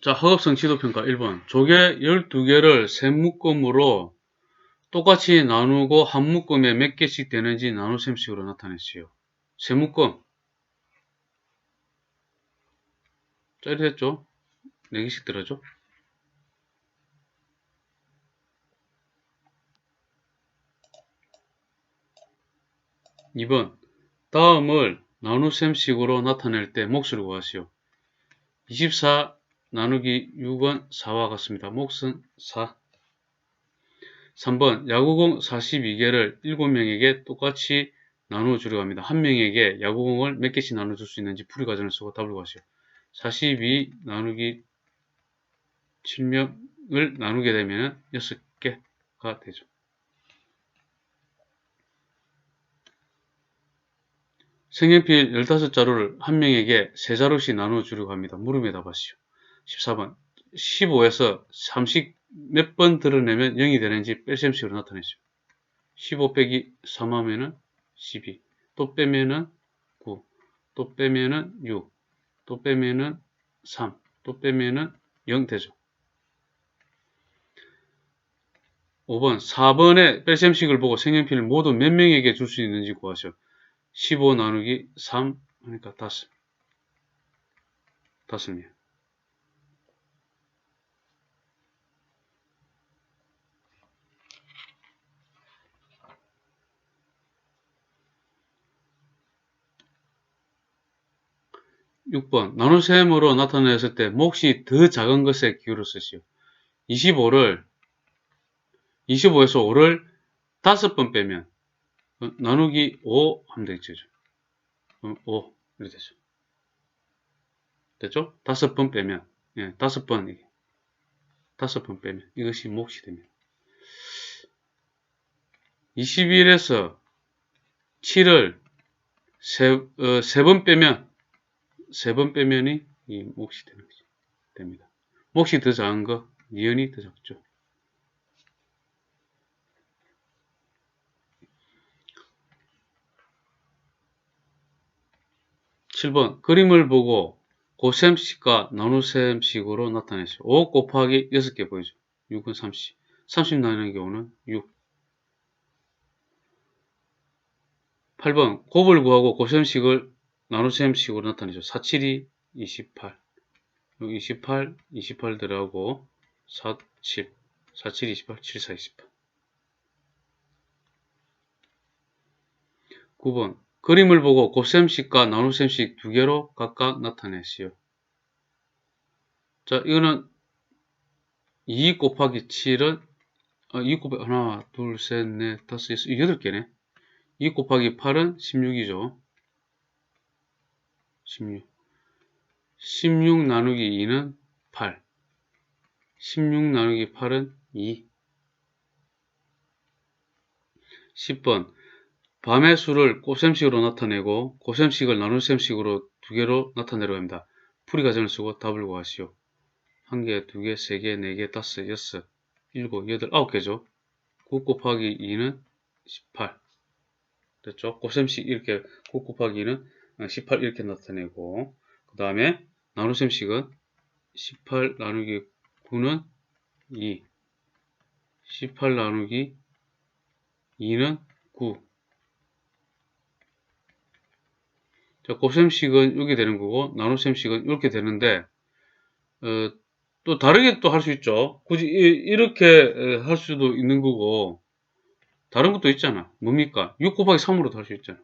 자, 학업성 지도평가 1번. 조개 12개를 세 묶음으로 똑같이 나누고 한 묶음에 몇 개씩 되는지 나눗셈식으로 나타냈어요. 세 묶음. 짜릿했죠? 4개씩 들어죠? 이번 다음을 나눗셈식으로 나타낼 때 몫을 구하시오. 24 나누기 6은 4와 같습니다. 몫은 4. 3번 야구공 42개를 7명에게 똑같이 나누어 주려고 합니다. 한 명에게 야구공을 몇 개씩 나눠 줄 수 있는지 풀이 과정을 쓰고 답을 구하시오. 42 나누기 7명을 나누게 되면 6개가 되죠. 색연필 15자루를 한 명에게 3자루씩 나눠 주려고 합니다. 물음에 답하시오. 14번 15에서 30 몇 번 드러내면 0이 되는지 뺄셈식으로 나타내죠. 15 빼기 3 하면은 12. 또 빼면은 9. 또 빼면은 6. 또 빼면은 3. 또 빼면은 0 되죠. 5번 4번의 뺄셈식을 보고 색연필을 모두 몇 명에게 줄 수 있는지 구하시오. 15 나누기 3 하니까 5. 5명. 6번 나눗셈으로 나타냈을 때 몫이 더 작은 것에 기울여 쓰시오. 25를 25에서 5를 5번 빼면 어, 나누기 5 하면 되겠죠. 어, 5 이렇게 되죠. 됐죠? 5번 빼면 예, 5번 이게 5번 빼면 이것이 몫이 됩니다. 21에서 7을 세, 어, 3번 빼면 세 번 빼면이 이 몫이 되는 거죠. 됩니다. 몫이 더 작은 거, 니은이 더 작죠. (7번) 그림을 보고 고셈식과 나눗셈식으로 나타내죠. 5 곱하기 6개 보이죠. 6은 30. 30 나누기 5는 6. 8번 곱을 구하고 고셈식을 나눗셈식으로 나타내죠. 47이 28. 28, 28 들어가고 47, 47, 28, 74, 28. 9번 그림을 보고 곱셈식과 나눗셈식 두 개로 각각 나타내시오. 자, 이거는 2 곱하기 7은 아, 2 곱하기 하나, 둘, 셋, 넷, 다섯, 여섯, 8개네. 2 곱하기 8은 16이죠. 16. 16 나누기 2는 8. 16 나누기 8은 2. 10번. 밤의 수를 곱셈식으로 나타내고 곱셈식을 나눗셈식으로 두 개로 나타내려고 합니다. 풀이 과정을 쓰고 답을 구하시오. 한 개, 두 개, 세 개, 네 개, 다섯, 여섯, 일곱, 여덟, 아홉 개죠. 9 곱하기 2는 18. 됐죠? 곱셈식 이렇게 9 곱하기 2는 18 이렇게 나타내고 그 다음에 나눗셈식은 18 나누기 9는 2 18 나누기 2는 9 자, 곱셈식은 이렇게 되는 거고 나눗셈식은 이렇게 되는데 어, 또 다르게 또 할 수 있죠. 굳이 이, 렇게 할 수도 있는 거고 다른 것도 있잖아. 뭡니까? 6 곱하기 3으로도 할 수 있잖아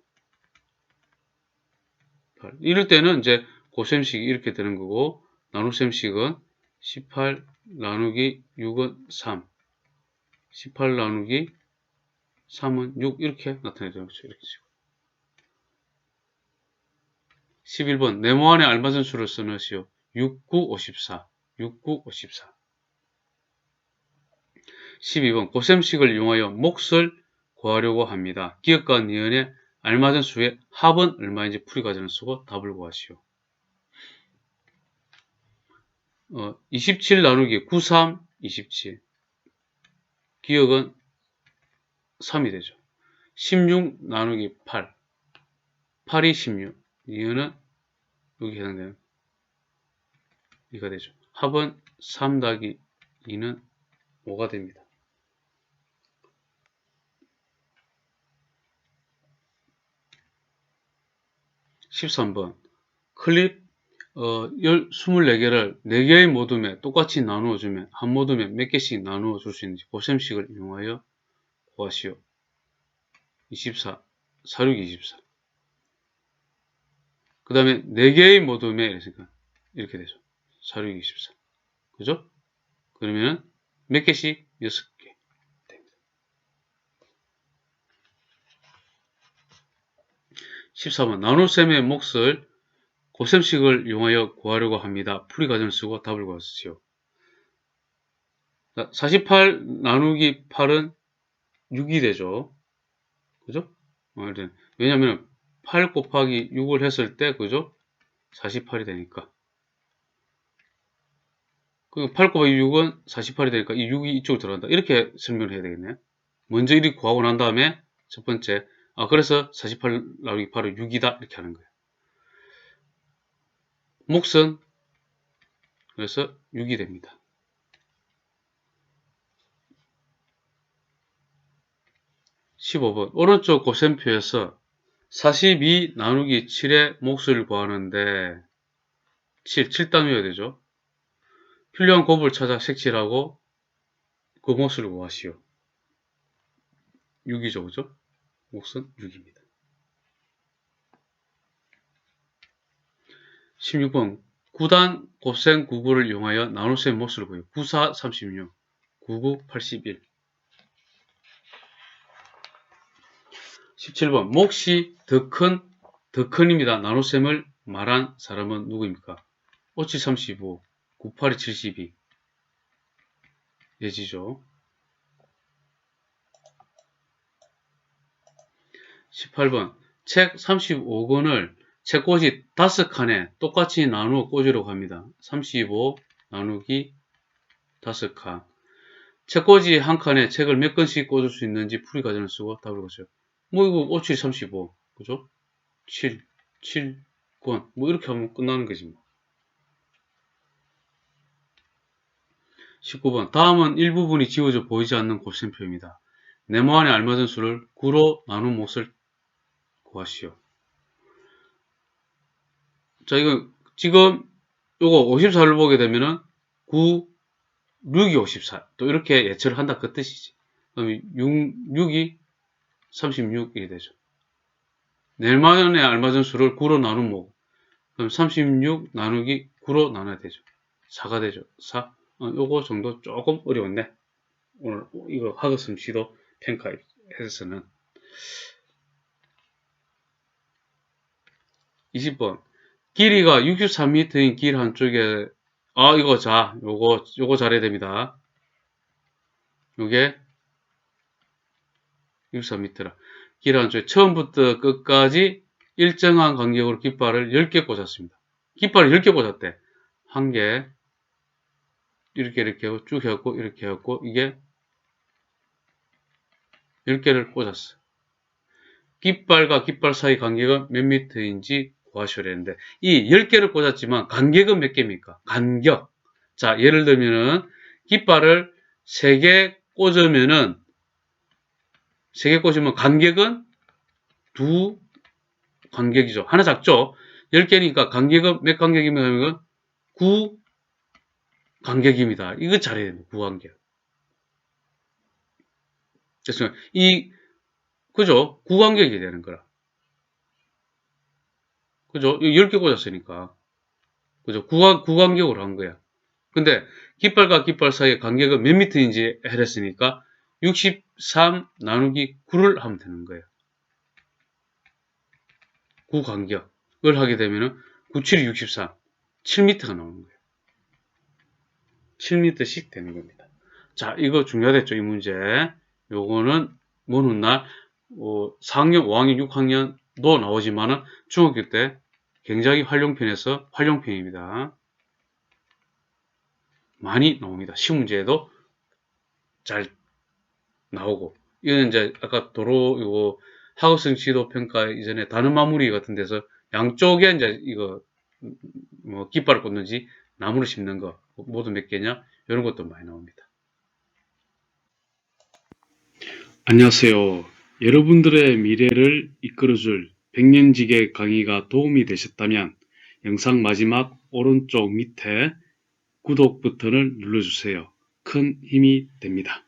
18. 이럴 때는 이제 고셈식이 이렇게 되는 거고 나눗셈식은 18 나누기 6은 3 18 나누기 3은 6 이렇게 나타내죠. 그렇죠? 이렇게 식으로. 11번 네모 안에 알맞은 수를 써넣으시오. 6, 9, 54 6, 9, 54 12번 고셈식을 이용하여 몫을 구하려고 합니다. 기억과 니은의 알맞은 수의 합은 얼마인지 풀이 과정을 쓰고 답을 구하시오. 어, 27 나누기 93, 27. 기억은 3이 되죠. 16 나누기 8. 8이 16. 이유는 여기 해당되는 2가 되죠. 합은 3 더하기 2는 5가 됩니다. (13번) 클립 어, 24개를 4개의 모둠에 똑같이 나누어 주면 한 모둠에 몇 개씩 나누어 줄 수 있는지 고셈식을 이용하여 구하시오. 24, 46, 24. 그 다음에 4개의 모둠에 이랬으니까 이렇게 되죠. 46, 24. 그죠? 그러면 몇 개씩? 6개 됩니다. 14번 나눗셈의 몫을 고셈식을 이용하여 구하려고 합니다. 풀이 과정을 쓰고 답을 구하시오. 48 나누기 8은 6이 되죠. 그죠? 어, 왜냐면 8 곱하기 6을 했을 때, 그죠? 48이 되니까. 그리고 8 곱하기 6은 48이 되니까 이 6이 이쪽으로 들어간다. 이렇게 설명을 해야 되겠네요. 먼저 이리 구하고 난 다음에 첫 번째, 아, 그래서 48 나누기 8은 6이다. 이렇게 하는 거예요. 몫은 그래서 6이 됩니다. 15번 오른쪽 고셈표에서 42 나누기 7의 몫을 구하는데 7, 7단위여야 되죠. 필요한 곱을 찾아 색칠하고 그 몫을 구하시오. 6이죠. 그죠? 몫은 6입니다. 16번 9단 곱셈 99를 이용하여 나눗셈 몫을 구해요. 94 36 99 81 17번 몫이 더 큰, 더 큰입니다. 나눗셈을 말한 사람은 누구입니까? 57 35 98 72 예지죠. 18번 책 35권을 책꽂이 다섯 칸에 똑같이 나누어 꽂으려고 합니다. 35 나누기 다섯 칸. 책꽂이 한 칸에 책을 몇 권씩 꽂을 수 있는지 풀이 과정을 쓰고 답을 보세요. 뭐 이거 5, 7, 35. 그죠? 7, 7권. 뭐 이렇게 하면 끝나는 거지 뭐. 19번. 다음은 일부분이 지워져 보이지 않는 곱셈표입니다. 네모 안에 알맞은 수를 9로 나눈 몫을 구하시오. 자, 이거 지금 요거 54를 보게 되면은 9, 6이 54. 또 이렇게 예측을 한다 그 뜻이지. 그럼 6, 6이 36이 되죠. 네만원에 알맞은 수를 9로 나누면 뭐? 그럼 36 나누기 9로 나눠야 되죠. 4가 되죠. 4. 어, 요거 정도 조금 어려웠네. 오늘 이거 학업성 시도 평가에서는 20번 길이가 63m인 길 한쪽에 아 이거 자 요거 요거 잘해야 됩니다. 요게 63m라 길 한쪽에 처음부터 끝까지 일정한 간격으로 깃발을 10개 꽂았습니다. 깃발을 10개 꽂았대. 한 개, 이렇게 이렇게 하고 쭉 해갖고 이렇게 해갖고 이게 10개를 꽂았어. 깃발과 깃발 사이 간격은 몇 미터인지 구하셔야 되는데 이 10개를 꽂았지만 간격은 몇 개입니까? 간격. 자, 예를 들면은 깃발을 3개 꽂으면은 3개 꽂으면 간격은 두 간격이죠. 하나 작죠? 10개니까 간격은 몇 간격이면 9 간격입니다. 이거 잘해야 됩니다. 9 간격. 그래서 이 그죠? 9 간격이 되는 거라. 그죠? 10개 꽂았으니까. 그죠? 구간, 구간격으로 한 거야. 근데 깃발과 깃발 사이의 간격은 몇 미터인지 해랬으니까 63 나누기 9를 하면 되는 거예요. 9 간격을 하게 되면은 97이 63, 7m가 나오는 거예요. 7m씩 되는 겁니다. 자, 이거 중요하겠죠, 이 문제. 요거는 먼 훗날 어, 4학년, 5학년, 6학년도 나오지만은 중학교 때 굉장히 활용편에서 활용편입니다. 많이 나옵니다. 시문제에도 잘 나오고 이거는 이제 아까 도로 이거 학업성 지도 평가 이전에 단어 마무리 같은 데서 양쪽에 이제 이거 뭐 깃발을 꽂는지 나무를 심는 거 모두 몇 개냐 이런 것도 많이 나옵니다. 안녕하세요. 여러분들의 미래를 이끌어줄 백년지계 강의가 도움이 되셨다면 영상 마지막 오른쪽 밑에 구독 버튼을 눌러주세요. 큰 힘이 됩니다.